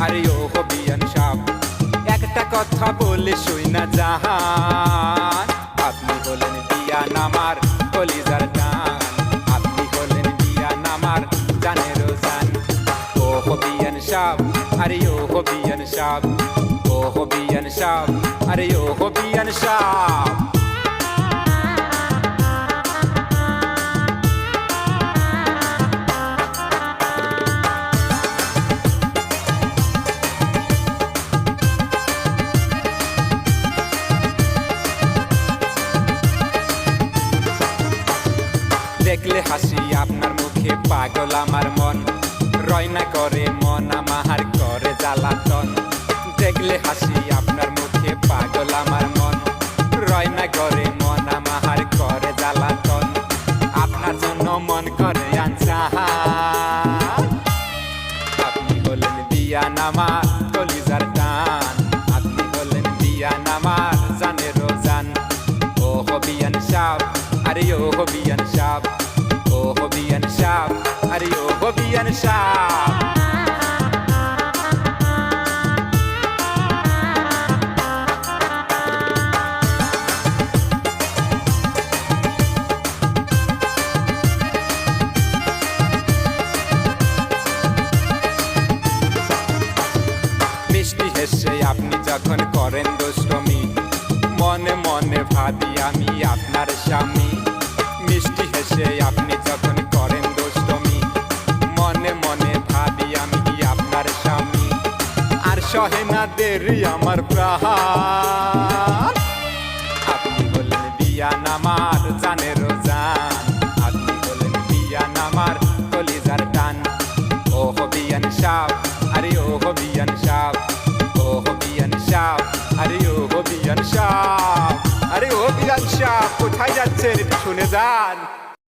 আরে ও হবিয়ান সাপ। একটা কথা বলে শুই না জাহান। আপনি হলেন বিয়া নামার কলিজার টান। আপনি হলেন বিয়া নামার জানের জান। ও হবিয়ান সাপ, আরে ও হবিয়ান সাপ। ও হবিয়ান সাপ, আরে ও হবিয়ান সাপ। হাসি আপনার মুখে পাগল আমার মন। রয়না করে মন, আমার করে জ্বালাতন। দেখলে হাসি আপনার মুখে পাগল আমার মন। রয়না করে মন, আমার করে জ্বালাতন। আপনার জন্য মন করে আপনি হলেন বিয়া নামার কলিজার টান। আপনি হলেন দিয়া নামার জানের জান। ও হবিয়ান সাপ আরে ও হবিয়ান সাপ হবিয়ান সাপ মিষ্টি হেসে আপনি যখন করেন দুষ্টমি মনে মনে ভাবি আমি আপনার স্বামী। সহে না দেরি আমার প্রাণ। আপনি বললেন বিয়া নামার জানের জান। আপনি বললেন বিয়া নামার কলিজার টান। ও হবিয়ান সাপ, আরে ও হবিয়ান সাপ। ও হবিয়ান সাপ, আরে ও হবিয়ান সাপ। আরে ও হবিয়ান সাপ, কোথায় যাচ্ছেন? শুনে যান।